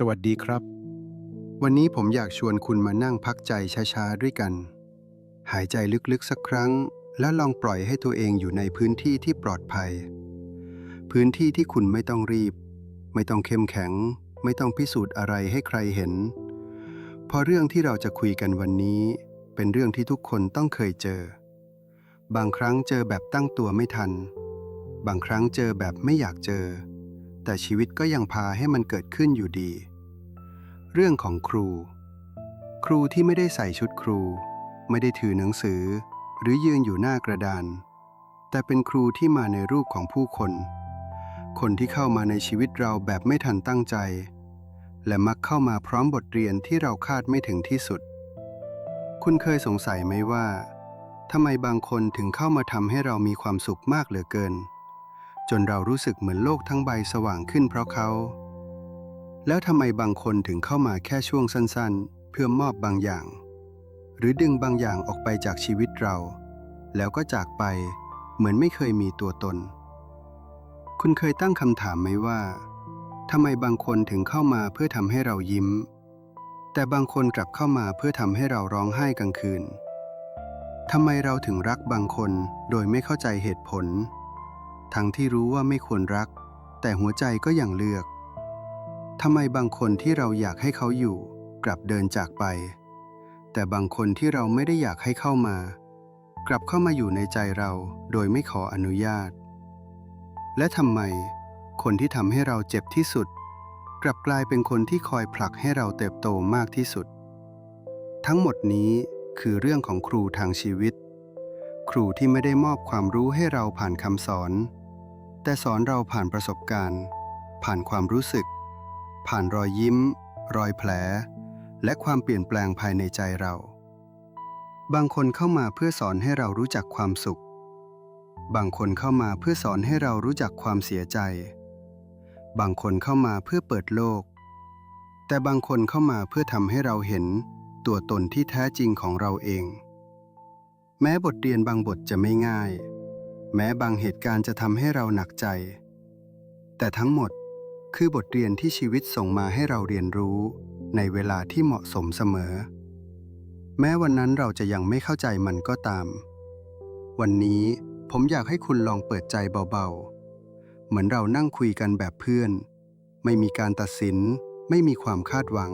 สวัสดีครับ วันนี้ผมอยากชวนคุณมานั่งพักใจช้าๆด้วยกัน หายใจลึกๆสักครั้ง แล้วลองปล่อยให้ตัวเองอยู่ในพื้นที่ที่ปลอดภัย พื้นที่ที่คุณไม่ต้องรีบ ไม่ต้องเข้มแข็ง ไม่ต้องพิสูจน์อะไรให้ใครเห็นเพราะเรื่องที่เราจะคุยกันวันนี้ เป็นเรื่องที่ทุกคนต้องเคยเจอ บางครั้งเจอแบบตั้งตัวไม่ทัน บางครั้งเจอแบบไม่อยากเจอแต่ชีวิตก็ยังพาให้มันเกิดขึ้นอยู่ดี เรื่องของครู ครูที่ไม่ได้ใส่ชุดครู ไม่ได้ถือหนังสือ หรือยืนอยู่หน้ากระดาน แต่เป็นครูที่มาในรูปของผู้คน คนที่เข้ามาในชีวิตเราแบบไม่ทันตั้งใจ และมักเข้ามาพร้อมบทเรียนที่เราคาดไม่ถึงที่สุด คุณเคยสงสัยไหมว่าทำไมบางคนถึงเข้ามาทำให้เรามีความสุขมากเหลือเกิน จนเรารู้สึกเหมือนโลกทั้งใบสว่างขึ้นเพราะเขา แล้วทำไมบางคนถึงเข้ามาแค่ช่วงสั้นๆ เพื่อมอบบางอย่าง หรือดึงบางอย่างออกไปจากชีวิตเรา แล้วก็จากไปเหมือนไม่เคยมีตัวตน คุณเคยตั้งคำถามไหมว่าทำไมบางคนถึงเข้ามาเพื่อทำให้เรายิ้ม แต่บางคนกลับเข้ามาเพื่อทำให้เราร้องไห้กลางคืนทำไมเราถึงรักบางคนโดยไม่เข้าใจเหตุผล ทั้งที่รู้ว่าไม่ควรรัก แต่หัวใจก็ยังเลือก ทำไมบางคนที่เราอยากให้เขาอยู่ กลับเดินจากไป แต่บางคนที่เราไม่ได้อยากให้เข้ามา กลับเข้ามาอยู่ในใจเราโดยไม่ขออนุญาต และทำไม คนที่ทำให้เราเจ็บที่สุด กลับกลายเป็นคนที่คอยผลักให้เราเติบโตมากที่สุด ทั้งหมดนี้คือเรื่องของครูทางชีวิต ครูที่ไม่ได้มอบความรู้ให้เราผ่านคำสอน แต่สอนเราผ่านประสบการณ์ ผ่านความรู้สึก ผ่านรอยยิ้ม รอยแผล และความเปลี่ยนแปลงภายในใจเรา บางคนเข้ามาเพื่อสอนให้เรารู้จักความสุข บางคนเข้ามาเพื่อสอนให้เรารู้จักความเสียใจ บางคนเข้ามาเพื่อเปิดโลก แต่บางคนเข้ามาเพื่อทำให้เราเห็นตัวตนที่แท้จริงของเราเอง แม้บทเรียนบางบทจะไม่ง่าย แม้บางเหตุการณ์จะทำให้เราหนักใจ แต่ทั้งหมด คือบทเรียนที่ชีวิตส่งมาให้เราเรียนรู้ในเวลาที่เหมาะสมเสมอ แม้วันนั้นเราจะยังไม่เข้าใจมันก็ตาม วันนี้ผมอยากให้คุณลองเปิดใจเบาๆ เหมือนเรานั่งคุยกันแบบเพื่อน ไม่มีการตัดสิน ไม่มีความคาดหวัง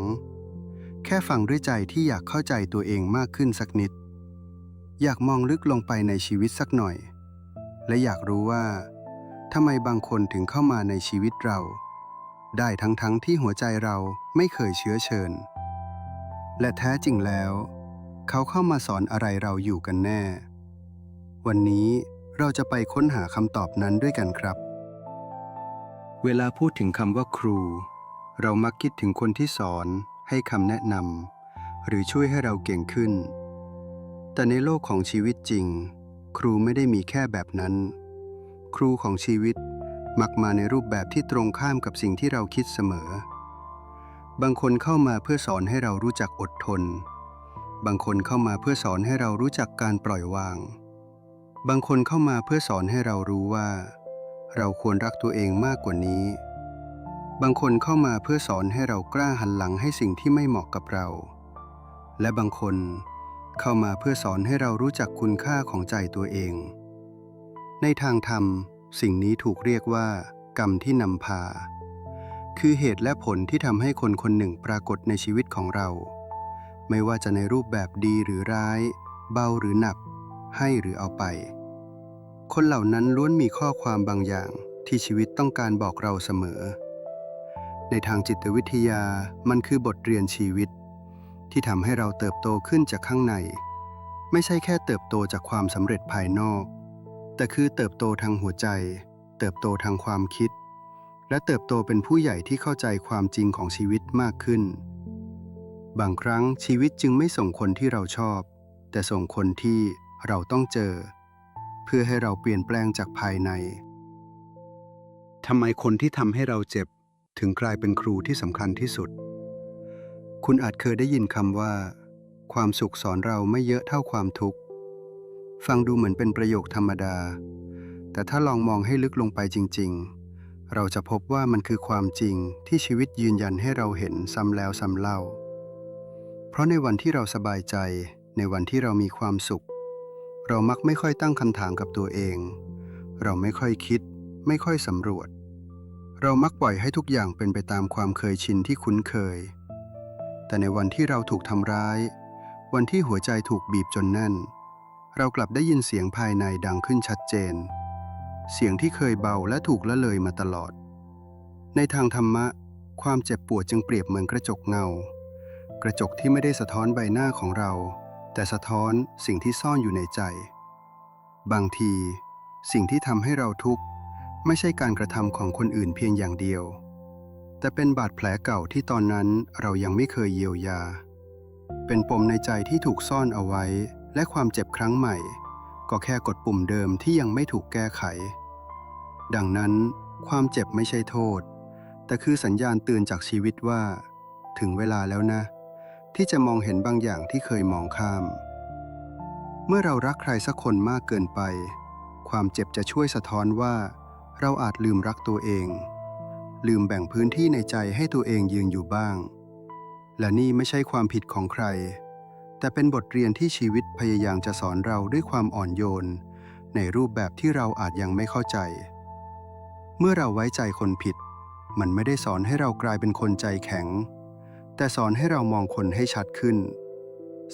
แค่ฟังด้วยใจที่อยากเข้าใจตัวเองมากขึ้นสักนิด อยากมองลึกลงไปในชีวิตสักหน่อย และอยากรู้ว่าทำไมบางคนถึงเข้ามาในชีวิตเรา ได้ทั้งๆทที่หัวใจเราไม่เคยเชื้อเชิญ และแท้จริงแล้ว เขาเข้ามาสอนอะไรเราอยู่กันแน่ วันนี้เราจะไปค้นหาคำตอบนั้นด้วยกันครับ เวลาพูดถึงคำว่าครู เรามักคิดถึงคนที่สอนให้คำแนะนำหรือช่วยให้เราเก่งขึ้น แต่ในโลกของชีวิตจริง ครูไม่ได้มีแค่แบบนั้น ครูของชีวิต มักมาในรูปแบบที่ตรงข้ามกับสิ่งที่เราคิดเสมอ บางคนเข้ามาเพื่อสอนให้เรารู้จักอดทน บางคนเข้ามาเพื่อสอนให้เรารู้จักการปล่อยวาง บางคนเข้ามาเพื่อสอนให้เรารู้ว่า เราควรรักตัวเองมากกว่านี้ บางคนเข้ามาเพื่อสอนให้เรากล้าหันหลังให้สิ่งที่ไม่เหมาะกับเรา และบางคนเข้ามาเพื่อสอนให้เรารู้จักคุณค่าของใจตัวเอง ในทางธรรม สิ่งนี้ถูกเรียกว่า กรรมที่นำพา คือเหตุและผลที่ทำให้คนคนหนึ่งปรากฏในชีวิตของเรา ไม่ว่าจะในรูปแบบดีหรือร้าย เบาหรือหนัก ให้หรือเอาไป คนเหล่านั้นล้วนมีข้อความบางอย่างที่ชีวิตต้องการบอกเราเสมอ ในทางจิตวิทยามันคือบทเรียนชีวิต ที่ทำให้เราเติบโตขึ้นจากข้างใน ไม่ใช่แค่เติบโตจากความสำเร็จภายนอก แต่คือเติบโตทางหัวใจ เติบโตทางความคิด และเติบโตเป็นผู้ใหญ่ที่เข้าใจความจริงของชีวิตมากขึ้น บางครั้งชีวิตจึงไม่ส่งคนที่เราชอบ แต่ส่งคนที่เราต้องเจอ เพื่อให้เราเปลี่ยนแปลงจากภายในทำไมคนที่ทำให้เราเจ็บถึงกลายเป็นครูที่สำคัญที่สุด คุณอาจเคยได้ยินคำว่า ความสุขสอนเราไม่เยอะเท่าความทุกข์ ฟังดูเหมือนเป็นประโยคธรรมดา แต่ถ้าลองมองให้ลึกลงไปจริง ๆ เราจะพบว่ามันคือความจริงที่ชีวิตยืนยันให้เราเห็นซ้ำแล้วซ้ำเล่า เพราะในวันที่เราสบายใจ ในวันที่เรามีความสุข เรามักไม่ค่อยตั้งคำถามกับตัวเอง เราไม่ค่อยคิด ไม่ค่อยสำรวจ เรามักปล่อยให้ทุกอย่างเป็นไปตามความเคยชินที่คุ้นเคย แต่ในวันที่เราถูกทำร้าย วันที่หัวใจถูกบีบจนแน่น เรากลับได้ยินเสียงภายในดังขึ้นชัดเจน เสียงที่เคยเบาและถูกละเลยมาตลอด ในทางธรรมะ ความเจ็บปวดจึงเปรียบเหมือนกระจกเงา กระจกที่ไม่ได้สะท้อนใบหน้าของเรา แต่สะท้อนสิ่งที่ซ่อนอยู่ในใจ บางที สิ่งที่ทำให้เราทุกข์ไม่ใช่การกระทำของคนอื่นเพียงอย่างเดียว แต่เป็นบาดแผลเก่าที่ตอนนั้นเรายังไม่เคยเยียวยา เป็นปมในใจที่ถูกซ่อนเอาไว้ และความเจ็บครั้งใหม่ ก็แค่กดปุ่มเดิมที่ยังไม่ถูกแก้ไข ดังนั้น ความเจ็บไม่ใช่โทษ แต่คือสัญญาณเตือนจากชีวิตว่า ถึงเวลาแล้วนะ ที่จะมองเห็นบางอย่างที่เคยมองข้าม เมื่อเรารักใครสักคนมากเกินไป ความเจ็บจะช่วยสะท้อนว่า เราอาจลืมรักตัวเอง ลืมแบ่งพื้นที่ในใจให้ตัวเองยืนอยู่บ้าง และนี่ไม่ใช่ความผิดของใคร แต่เป็นบทเรียนที่ชีวิตพยายามจะสอนเราด้วยความอ่อนโยน ในรูปแบบที่เราอาจยังไม่เข้าใจ เมื่อเราไว้ใจคนผิด มันไม่ได้สอนให้เรากลายเป็นคนใจแข็ง แต่สอนให้เรามองคนให้ชัดขึ้น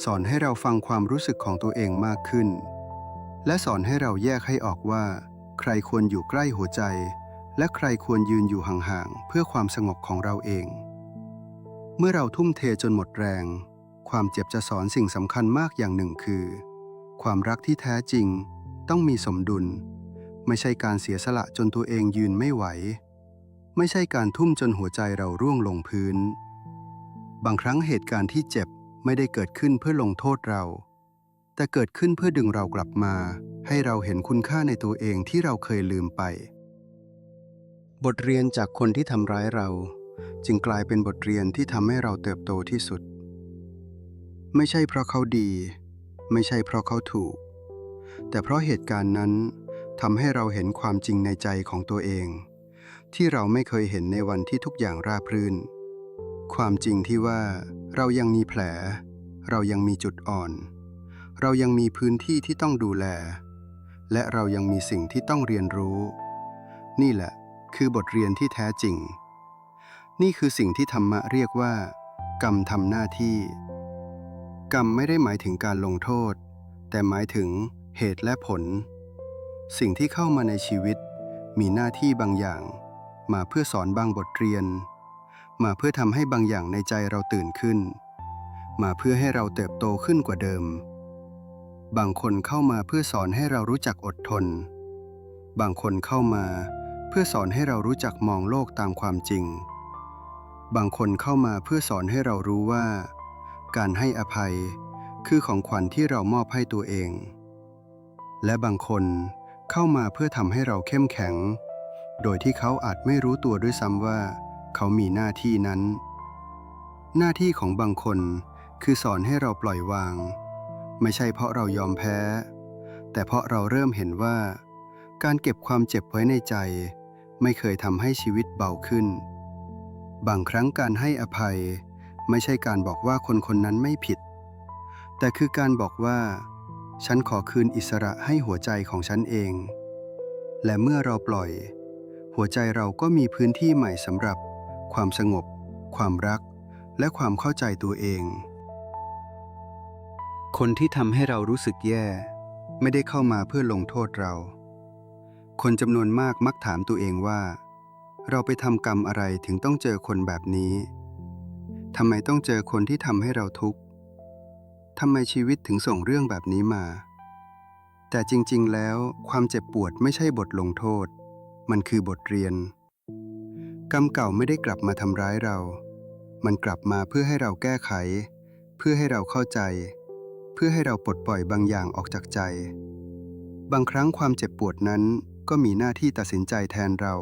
สอนให้เราฟังความรู้สึกของตัวเองมากขึ้น และสอนให้เราแยกให้ออกว่า ใครควรอยู่ใกล้หัวใจ และใครควรยืนอยู่ห่างๆเพื่อความสงบของเราเอง เมื่อเราทุ่มเทจนหมดแรง ความเจ็บจะสอนสิ่งสำคัญมากอย่างหนึ่งคือ ความรักที่แท้จริง ต้องมีสมดุล ไม่ใช่การเสียสละจนตัวเองยืนไม่ไหว ไม่ใช่การทุ่มจนหัวใจเราร่วงลงพื้น บางครั้งเหตุการณ์ที่เจ็บไม่ได้เกิดขึ้นเพื่อลงโทษเรา แต่เกิดขึ้นเพื่อดึงเรากลับมา ให้เราเห็นคุณค่าในตัวเองที่เราเคยลืมไป บทเรียนจากคนที่ทำร้ายเรา จึงกลายเป็นบทเรียนที่ทำให้เราเติบโตที่สุด ไม่ใช่เพราะเขาดี ไม่ใช่เพราะเขาถูก แต่เพราะเหตุการณ์นั้นทำให้เราเห็นความจริงในใจของตัวเอง ที่เราไม่เคยเห็นในวันที่ทุกอย่างราบรื่น ความจริงที่ว่าเรายังมีแผล เรายังมีจุดอ่อน เรายังมีพื้นที่ที่ต้องดูแล และเรายังมีสิ่งที่ต้องเรียนรู้ นี่แหละคือบทเรียนที่แท้จริง นี่คือสิ่งที่ธรรมะเรียกว่า กรรมทำหน้าที่ กรรมไม่ได้หมายถึงการลงโทษ แต่หมายถึงเหตุและผล สิ่งที่เข้ามาในชีวิต มีหน้าที่บางอย่าง มาเพื่อสอนบางบทเรียน มาเพื่อทำให้บางอย่างในใจเราตื่นขึ้น มาเพื่อให้เราเติบโตขึ้นกว่าเดิม บางคนเข้ามาเพื่อสอนให้เรารู้จักอดทน บางคนเข้ามาเพื่อสอนให้เรารู้จักมองโลกตามความจริง บางคนเข้ามาเพื่อสอนให้เรารู้ว่า การให้อภัย คือของขวัญที่เรามอบให้ตัวเอง และบางคนเข้ามาเพื่อทำให้เราเข้มแข็ง โดยที่เขาอาจไม่รู้ตัวด้วยซ้ำว่า เขามีหน้าที่นั้น หน้าที่ของบางคนคือสอนให้เราปล่อยวาง ไม่ใช่เพราะเรายอมแพ้ แต่เพราะเราเริ่มเห็นว่า การเก็บความเจ็บไว้ในใจ ไม่เคยทำให้ชีวิตเบาขึ้น บางครั้งการให้อภัย ไม่ใช่การบอกว่าคนคนนั้นไม่ผิด แต่คือการบอกว่า ฉันขอคืนอิสระให้หัวใจของฉันเอง และเมื่อเราปล่อย หัวใจเราก็มีพื้นที่ใหม่สำหรับ ความสงบ ความรัก และความเข้าใจตัวเอง คนที่ทำให้เรารู้สึกแย่ ไม่ได้เข้ามาเพื่อลงโทษเรา คนจำนวนมากมักถามตัวเองว่า เราไปทำกรรมอะไรถึงต้องเจอคนแบบนี้ ทำไมต้องเจอคนที่ทำให้เราทุกข์ทำไมชีวิตถึงส่งเรื่องแบบนี้มา แต่จริงๆ แล้วความเจ็บปวดไม่ใช่บทลงโทษ มันคือบทเรียน กรรมเก่าไม่ได้กลับมาทำร้ายเรา มันกลับมาเพื่อให้เราแก้ไข เพื่อให้เราเข้าใจ เพื่อให้เราปลดปล่อยบางอย่างออกจากใจ บางครั้งความเจ็บปวดนั้นก็มีหน้าที่ตัดสินใจแทนเรา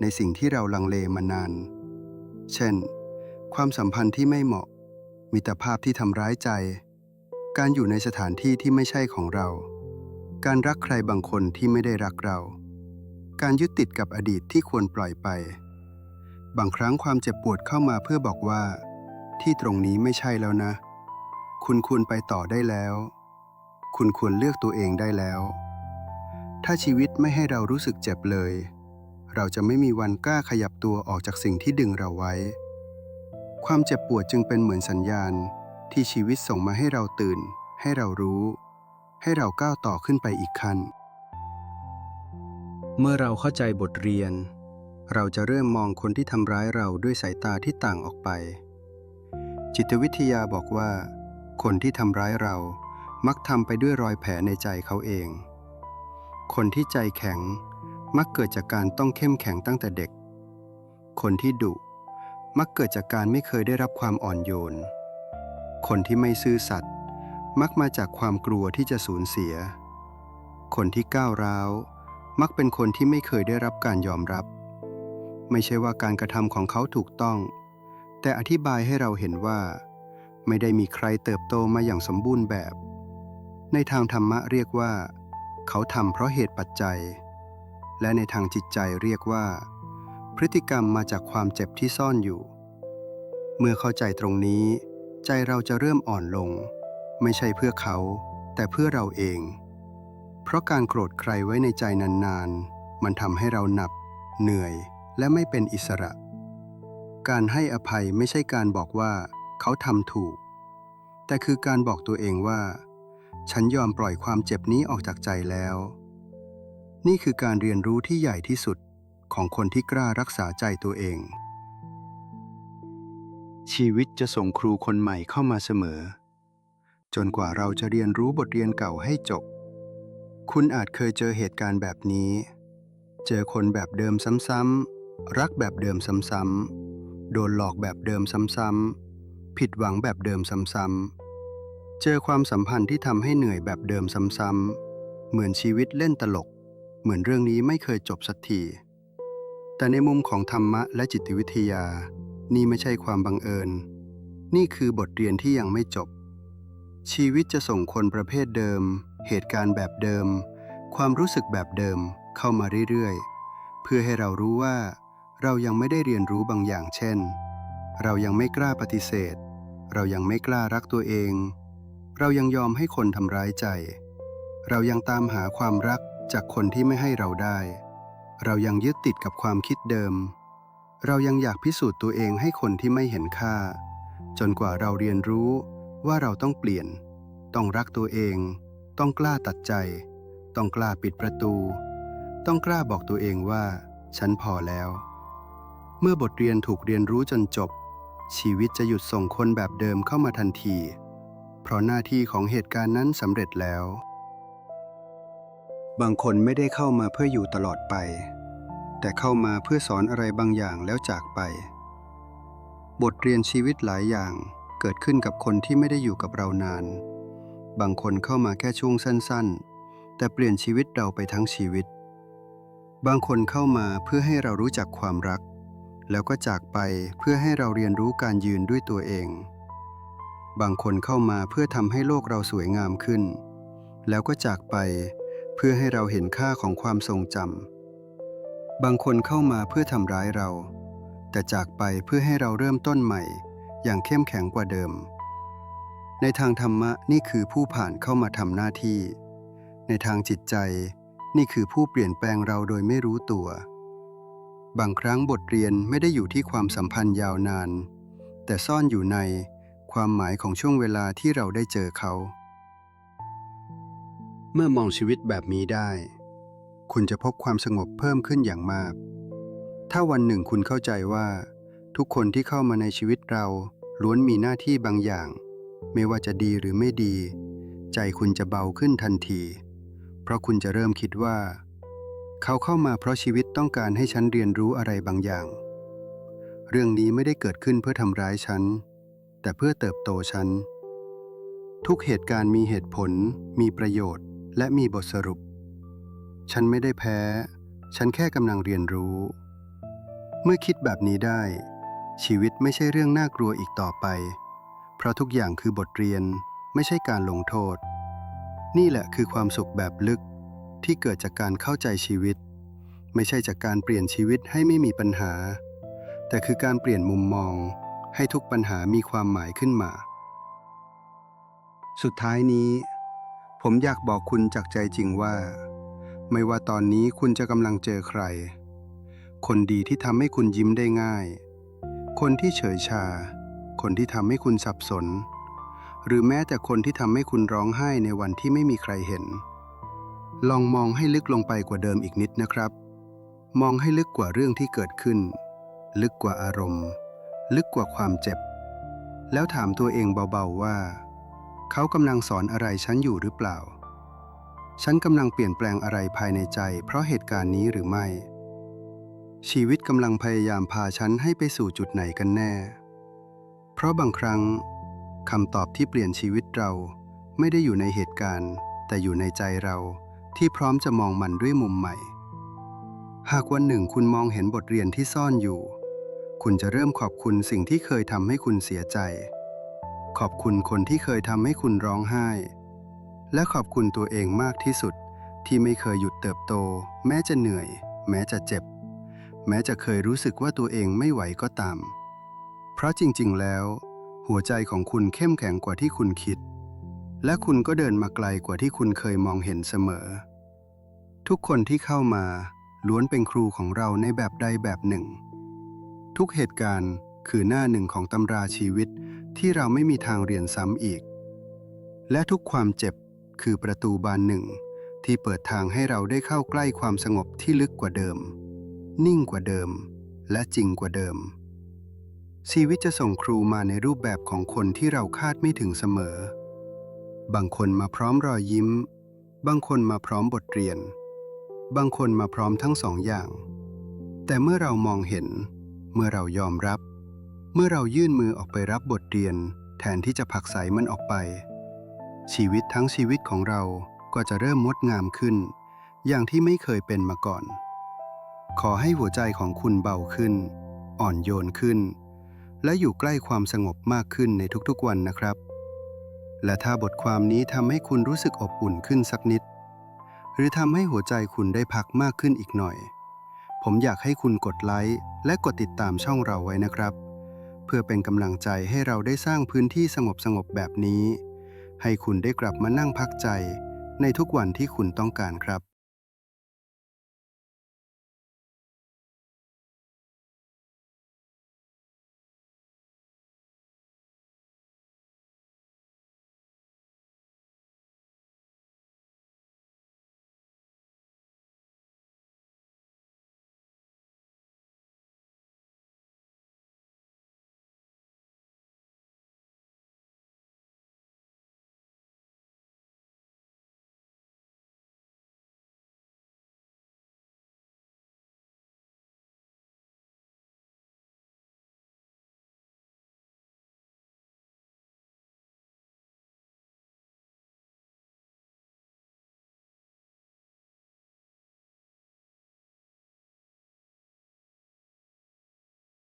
ในสิ่งที่เราลังเลมานาน เช่น ความสัมพันธ์ที่ไม่เหมาะ มิตรภาพที่ทำร้ายใจ การอยู่ในสถานที่ที่ไม่ใช่ของเรา การรักใครบางคนที่ไม่ได้รักเรา การยึดติดกับอดีตที่ควรปล่อยไป บางครั้งความเจ็บปวดเข้ามาเพื่อบอกว่า ที่ตรงนี้ไม่ใช่แล้วนะ คุณควรไปต่อได้แล้ว คุณควรเลือกตัวเองได้แล้ว ถ้าชีวิตไม่ให้เรารู้สึกเจ็บเลย เราจะไม่มีวันกล้าขยับตัวออกจากสิ่งที่ดึงเราไว้ ความเจ็บปวดจึงเป็นเหมือนสัญญาณที่ชีวิตส่งมาให้เราตื่น ให้เรารู้ ให้เราก้าวต่อขึ้นไปอีกขั้น เมื่อเราเข้าใจบทเรียน เราจะเริ่มมองคนที่ทำร้ายเราด้วยสายตาที่ต่างออกไป จิตวิทยาบอกว่า คนที่ทำร้ายเรามักทำไปด้วยรอยแผลในใจเขาเอง คนที่ใจแข็งมักเกิดจากการต้องเข้มแข็งตั้งแต่เด็ก คนที่ดุ มักเกิดจากการไม่เคยได้รับความอ่อนโยน คนที่ไม่ซื่อสัตย์มักมาจากความกลัวที่จะสูญเสีย คนที่ก้าวร้าว มักเป็นคนที่ไม่เคยได้รับการยอมรับ ไม่ใช่ว่าการกระทำของเขาถูกต้อง แต่อธิบายให้เราเห็นว่า ไม่ได้มีใครเติบโตมาอย่างสมบูรณ์แบบ ในทางธรรมะเรียกว่า เขาทำเพราะเหตุปัจจัย และในทางจิตใจเรียกว่า พฤติกรรมมาจากความเจ็บที่ซ่อนอยู่ เมื่อเข้าใจตรงนี้ ใจเราจะเริ่มอ่อนลง ไม่ใช่เพื่อเขา แต่เพื่อเราเอง เพราะการโกรธใครไว้ในใจนานๆ มันทำให้เราหนัก เหนื่อย และไม่เป็นอิสระ การให้อภัยไม่ใช่การบอกว่า เขาทำถูก แต่คือการบอกตัวเองว่า ฉันยอมปล่อยความเจ็บนี้ออกจากใจแล้ว นี่คือการเรียนรู้ที่ใหญ่ที่สุด ของคนที่กล้ารักษาใจตัวเอง ชีวิตจะส่งครูคนใหม่เข้ามาเสมอ จนกว่าเราจะเรียนรู้บทเรียนเก่าให้จบ คุณอาจเคยเจอเหตุการณ์แบบนี้ เจอคนแบบเดิมซ้ำๆรักแบบเดิมซ้ำๆโดนหลอกแบบเดิมซ้ำๆผิดหวังแบบเดิมซ้ำๆเจอความสัมพันธ์ที่ทำให้เหนื่อยแบบเดิมซ้ำๆเหมือนชีวิตเล่นตลก เหมือนเรื่องนี้ไม่เคยจบสักที แต่ในมุมของธรรมะและจิตวิทยา นี่ไม่ใช่ความบังเอิญ นี่คือบทเรียนที่ยังไม่จบ ชีวิตจะส่งคนประเภทเดิม เหตุการณ์แบบเดิม ความรู้สึกแบบเดิมเข้ามาเรื่อยๆ เพื่อให้เรารู้ว่า เรายังไม่ได้เรียนรู้บางอย่างเช่น เรายังไม่กล้าปฏิเสธ เรายังไม่กล้ารักตัวเอง เรายังยอมให้คนทำร้ายใจ เรายังตามหาความรักจากคนที่ไม่ให้เราได้ เรายังยึดติดกับความคิดเดิม เรายังอยากพิสูจน์ตัวเองให้คนที่ไม่เห็นค่า จนกว่าเราเรียนรู้ว่าเราต้องเปลี่ยน ต้องรักตัวเอง ต้องกล้าตัดใจ ต้องกล้าปิดประตู ต้องกล้าบอกตัวเองว่า ฉันพอแล้ว เมื่อบทเรียนถูกเรียนรู้จนจบ ชีวิตจะหยุดส่งคนแบบเดิมเข้ามาทันที เพราะหน้าที่ของเหตุการณ์นั้นสำเร็จแล้ว บางคนไม่ได้เข้ามาเพื่ออยู่ตลอดไป แต่เข้ามาเพื่อสอนอะไรบางอย่างแล้วจากไป บทเรียนชีวิตหลายอย่างเกิดขึ้นกับคนที่ไม่ได้อยู่กับเรานาน บางคนเข้ามาแค่ช่วงสั้นๆ แต่เปลี่ยนชีวิตเราไปทั้งชีวิต บางคนเข้ามาเพื่อให้เรารู้จักความรัก แล้วก็จากไปเพื่อให้เราเรียนรู้การยืนด้วยตัวเอง บางคนเข้ามาเพื่อทำให้โลกเราสวยงามขึ้น แล้วก็จากไปเเพื่อให้เราเห็นค่าของความทรงจำบางคนเข้ามาเพื่อทำร้ายเรา แต่จากไปเพื่อให้เราเริ่มต้นใหม่ อย่างเข้มแข็งกว่าเดิม ในทางธรรมะนี่คือผู้ผ่านเข้ามาทำหน้าที่ ในทางจิตใจนี่คือผู้เปลี่ยนแปลงเราโดยไม่รู้ตัว บางครั้งบทเรียนไม่ได้อยู่ที่ความสัมพันธ์ยาวนาน แต่ซ่อนอยู่ในความหมายของช่วงเวลาที่เราได้เจอเขา เมื่อมองชีวิตแบบนี้ได้ คุณจะพบความสงบเพิ่มขึ้นอย่างมาก ถ้าวันหนึ่งคุณเข้าใจว่า ทุกคนที่เข้ามาในชีวิตเราล้วนมีหน้าที่บางอย่าง ไม่ว่าจะดีหรือไม่ดี ใจคุณจะเบาขึ้นทันที เพราะคุณจะเริ่มคิดว่า เขาเข้ามาเพราะชีวิตต้องการให้ฉันเรียนรู้อะไรบางอย่าง เรื่องนี้ไม่ได้เกิดขึ้นเพื่อทำร้ายฉัน แต่เพื่อเติบโตฉัน ทุกเหตุการณ์มีเหตุผล มีประโยชน์ และมีบทสรุป ฉันไม่ได้แพ้ ฉันแค่กำลังเรียนรู้ เมื่อคิดแบบนี้ได้ ชีวิตไม่ใช่เรื่องน่ากลัวอีกต่อไป เพราะทุกอย่างคือบทเรียนไม่ใช่การลงโทษ นี่แหละคือความสุขแบบลึกที่เกิดจากการเข้าใจชีวิต ไม่ใช่จากการเปลี่ยนชีวิตให้ไม่มีปัญหา แต่คือการเปลี่ยนมุมมอง ให้ทุกปัญหามีความหมายขึ้นมา สุดท้ายนี้ ผมอยากบอกคุณจากใจจริงว่า ไม่ว่าตอนนี้คุณจะกำลังเจอใคร คนดีที่ทำให้คุณยิ้มได้ง่าย คนที่เฉยชา คนที่ทำให้คุณสับสน หรือแม้แต่คนที่ทำให้คุณร้องไห้ในวันที่ไม่มีใครเห็น ลองมองให้ลึกลงไปกว่าเดิมอีกนิดนะครับ มองให้ลึกกว่าเรื่องที่เกิดขึ้น ลึกกว่าอารมณ์ ลึกกว่าความเจ็บ แล้วถามตัวเองเบาๆว่า เขากำลังสอนอะไรฉันอยู่หรือเปล่า ฉันกำลังเปลี่ยนแปลงอะไรภายในใจ เพราะเหตุการณ์นี้หรือไม่ ชีวิตกำลังพยายามพาฉันให้ไปสู่จุดไหนกันแน่ เพราะบางครั้งคำตอบที่เปลี่ยนชีวิตเราไม่ได้อยู่ในเหตุการณ์ แต่อยู่ในใจเราที่พร้อมจะมองมันด้วยมุมใหม่ หากวันหนึ่งคุณมองเห็นบทเรียนที่ซ่อนอยู่ คุณจะเริ่มขอบคุณสิ่งที่เคยทำให้คุณเสียใจ ขอบคุณคนที่เคยทำให้คุณร้องไห้ และขอบคุณตัวเองมากที่สุดที่ไม่เคยหยุดเติบโต แม้จะเหนื่อย แม้จะเจ็บ แม้จะเคยรู้สึกว่าตัวเองไม่ไหวก็ตาม เพราะจริงๆ แล้ว หัวใจของคุณเข้มแข็งกว่าที่คุณคิด และคุณก็เดินมาไกลกว่าที่คุณเคยมองเห็นเสมอ ทุกคนที่เข้ามาล้วนเป็นครูของเราในแบบใดแบบหนึ่ง ทุกเหตุการณ์คือหน้าหนึ่งของตำราชีวิต ที่เราไม่มีทางเรียนซ้ำอีก และทุกความเจ็บคือประตูบานหนึ่ง ที่เปิดทางให้เราได้เข้าใกล้ความสงบที่ลึกกว่าเดิม นิ่งกว่าเดิม และจริงกว่าเดิม ชีวิตจะส่งครูมาในรูปแบบของคนที่เราคาดไม่ถึงเสมอ บางคนมาพร้อมรอยยิ้ม บางคนมาพร้อมบทเรียน บางคนมาพร้อมทั้งสองอย่าง แต่เมื่อเรามองเห็น เมื่อเรายอมรับ เมื่อเรายื่นมือออกไปรับบทเรียน แทนที่จะผลักไสมันออกไป ชีวิตทั้งชีวิตของเราก็จะเริ่มงดงามขึ้น อย่างที่ไม่เคยเป็นมาก่อน ขอให้หัวใจของคุณเบาขึ้น อ่อนโยนขึ้น และอยู่ใกล้ความสงบมากขึ้นในทุกๆวันนะครับ และถ้าบทความนี้ทำให้คุณรู้สึกอบอุ่นขึ้นสักนิด หรือทำให้หัวใจคุณได้พักมากขึ้นอีกหน่อย ผมอยากให้คุณกดไลค์และกดติดตามช่องเราไว้นะครับ เพื่อเป็นกำลังใจให้เราได้สร้างพื้นที่สงบสงบๆแบบนี้ ให้คุณได้กลับมานั่งพักใจ ในทุกวันที่คุณต้องการครับ